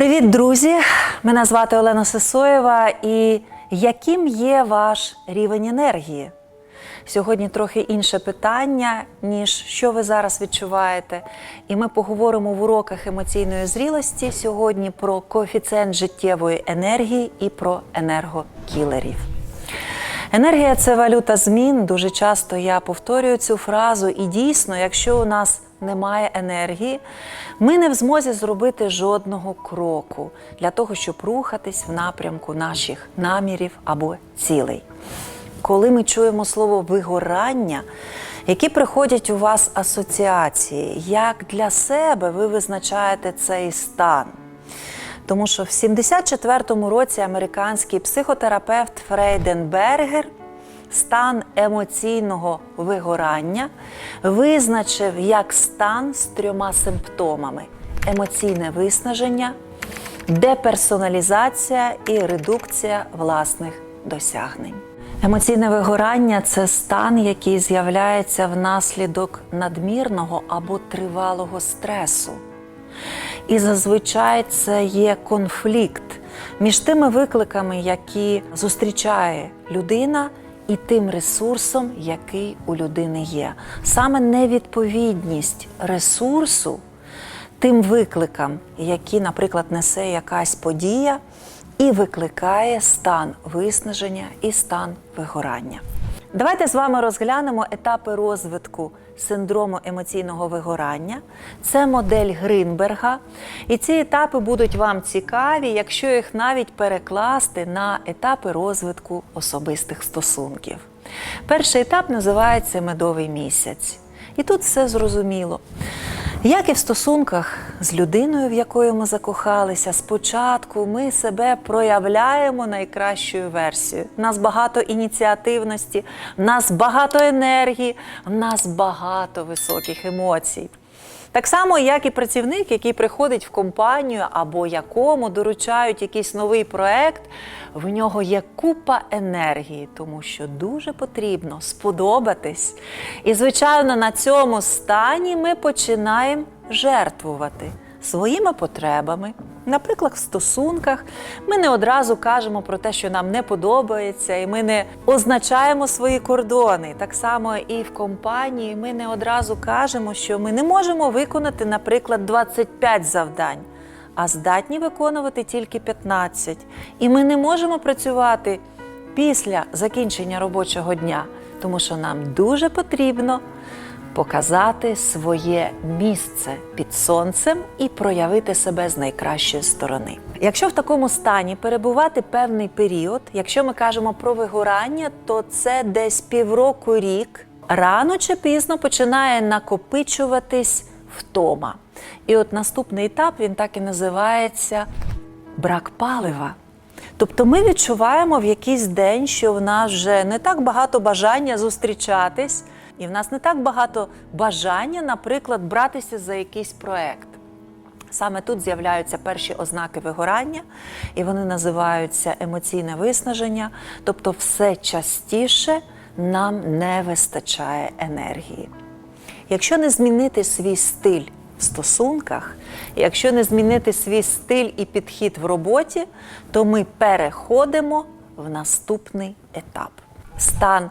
Привіт, друзі! Мене звати Олена Сисоєва. І яким є ваш рівень енергії? Сьогодні трохи інше питання, ніж що ви зараз відчуваєте. І ми поговоримо в уроках емоційної зрілості сьогодні про коефіцієнт життєвої енергії і про енергокілерів. Енергія це валюта змін. Дуже часто я повторюю цю фразу, і дійсно, якщо у нас немає енергії, ми не в змозі зробити жодного кроку для того, щоб рухатись в напрямку наших намірів або цілей. Коли ми чуємо слово вигорання, які приходять у вас асоціації, як для себе ви визначаєте цей стан? Тому що в 74-му році американський психотерапевт Фрейденбергер стан емоційного вигорання визначив як стан з трьома симптомами: емоційне виснаження, деперсоналізація і редукція власних досягнень. Емоційне вигорання це стан, який з'являється внаслідок надмірного або тривалого стресу. І зазвичай це є конфлікт між тими викликами, які зустрічає людина, і тим ресурсом, який у людини є. Саме невідповідність ресурсу тим викликам, які, наприклад, несе якась подія, і викликає стан виснаження і стан вигорання. Давайте з вами розглянемо етапи розвитку синдрому емоційного вигорання. Це модель Гринберга. І ці етапи будуть вам цікаві, якщо їх навіть перекласти на етапи розвитку особистих стосунків. Перший етап називається медовий місяць. І тут все зрозуміло. Як і в стосунках з людиною, в якої ми закохалися, спочатку ми себе проявляємо найкращою версією. Нас багато ініціативності, нас багато енергії, в нас багато високих емоцій. Так само, як і працівник, який приходить в компанію або якому доручають якийсь новий проект, в нього є купа енергії, тому що дуже потрібно сподобатись. І, звичайно, на цьому стані ми починаємо жертвувати своїми потребами. Наприклад, в стосунках ми не одразу кажемо про те, що нам не подобається, і ми не означаємо свої кордони. Так само і в компанії ми не одразу кажемо, що ми не можемо виконати, наприклад, 25 завдань, а здатні виконувати тільки 15. І ми не можемо працювати після закінчення робочого дня, тому що нам дуже потрібно показати своє місце під сонцем і проявити себе з найкращої сторони. Якщо в такому стані перебувати певний період, якщо ми кажемо про вигорання, то це десь півроку рік. Рано чи пізно починає накопичуватись втома. І от наступний етап він так і називається брак палива. Тобто ми відчуваємо в якийсь день, що в нас вже не так багато бажання зустрічатись, і в нас не так багато бажання, наприклад, братися за якийсь проект. Саме тут з'являються перші ознаки вигорання, і вони називаються емоційне виснаження, тобто все частіше нам не вистачає енергії. Якщо не змінити свій стиль в стосунках, якщо не змінити свій стиль і підхід в роботі, то ми переходимо в наступний етап стан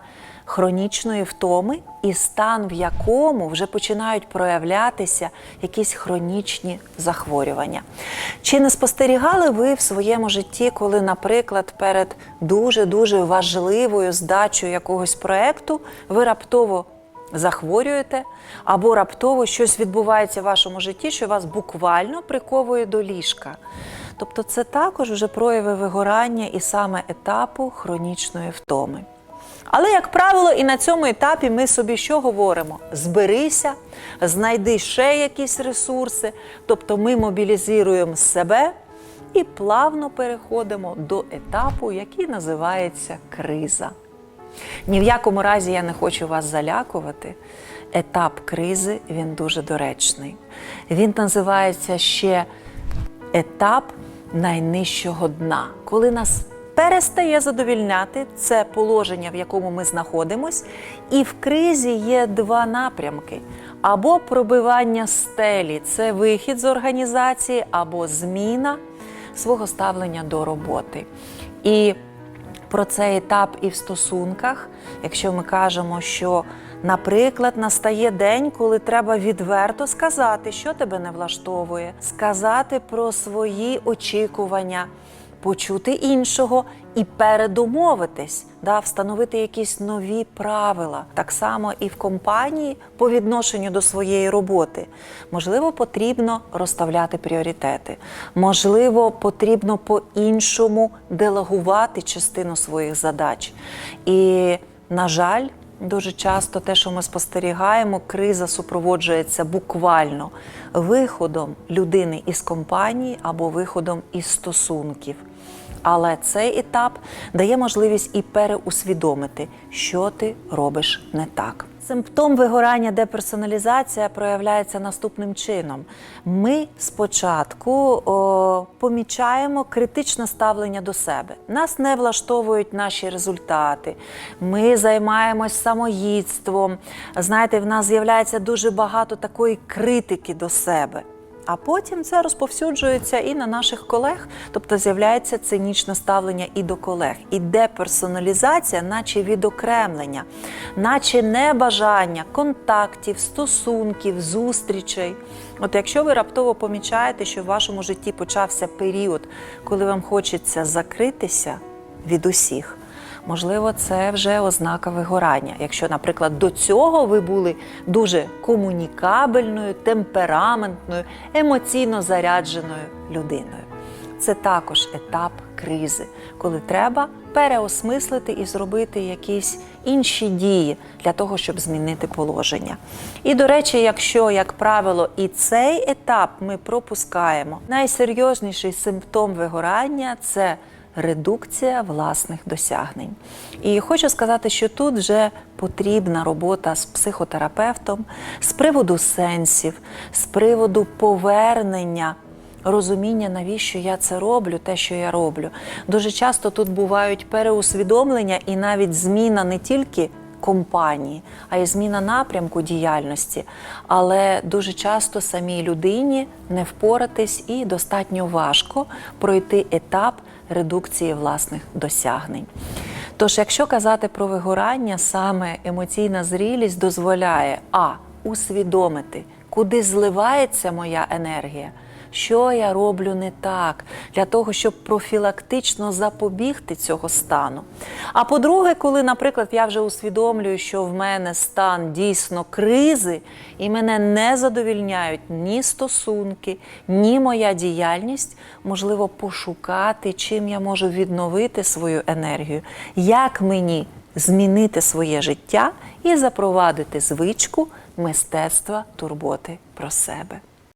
хронічної втоми і стан, в якому вже починають проявлятися якісь хронічні захворювання. Чи не спостерігали ви в своєму житті, коли, наприклад, перед дуже-дуже важливою здачею якогось проекту ви раптово захворюєте, або раптово щось відбувається в вашому житті, що вас буквально приковує до ліжка? Тобто це також вже прояви вигорання і саме етапу хронічної втоми. Але, як правило, і на цьому етапі ми собі що говоримо? Зберися, знайди ще якісь ресурси, тобто ми мобілізуємо себе і плавно переходимо до етапу, який називається криза. Ні в якому разі я не хочу вас залякувати. Етап кризи він дуже доречний. Він називається ще етап найнижчого дна, коли нас перестає задовільняти це положення, в якому ми знаходимось, і в кризі є два напрямки: або пробивання стелі це вихід з організації, або зміна свого ставлення до роботи. І про цей етап і в стосунках, якщо ми кажемо, що, наприклад, настає день, коли треба відверто сказати, що тебе не влаштовує, сказати про свої очікування, почути іншого і передумовитись, да, встановити якісь нові правила. Так само і в компанії по відношенню до своєї роботи. Можливо, потрібно розставляти пріоритети. Можливо, потрібно по-іншому делегувати частину своїх задач. І, на жаль, Дуже часто те, що ми спостерігаємо, криза супроводжується буквально виходом людини із компанії або виходом із стосунків. Але цей етап дає можливість і переусвідомити, що ти робиш не так. Симптом вигорання деперсоналізація проявляється наступним чином. Ми спочатку о, помічаємо критичне ставлення до себе. Нас не влаштовують наші результати. Ми займаємось самоїдством. Знаєте, в нас з'являється дуже багато такої критики до себе. А потім це розповсюджується і на наших колег, тобто з'являється цинічне ставлення і до колег, і деперсоналізація, наче відокремлення, наче небажання контактів, стосунків, зустрічей. От якщо ви раптово помічаєте, що в вашому житті почався період, коли вам хочеться закритися від усіх. Можливо, це вже ознака вигорання. Якщо, наприклад, до цього ви були дуже комунікабельною, темпераментною, емоційно зарядженою людиною. Це також етап кризи, коли треба переосмислити і зробити якісь інші дії для того, щоб змінити положення. І, до речі, якщо, як правило, і цей етап ми пропускаємо, найсерйозніший симптом вигорання це редукція власних досягнень. І хочу сказати, що тут вже потрібна робота з психотерапевтом з приводу сенсів, з приводу повернення. Розуміння, навіщо я це роблю, те, що я роблю. Дуже часто тут бувають переусвідомлення і навіть зміна не тільки компанії, а й зміна напрямку діяльності. Але дуже часто самій людині не впоратись і достатньо важко пройти етап редукції власних досягнень. Тож, якщо казати про вигорання, саме емоційна зрілість дозволяє а усвідомити, куди зливається моя енергія. Що я роблю не так для того, щоб профілактично запобігти цього стану. А по-друге, коли, наприклад, я вже усвідомлюю, що в мене стан дійсно кризи, і мене не задовільняють ні стосунки, ні моя діяльність, можливо, пошукати, чим я можу відновити свою енергію, як мені змінити своє життя і запровадити звичку мистецтва турботи про себе.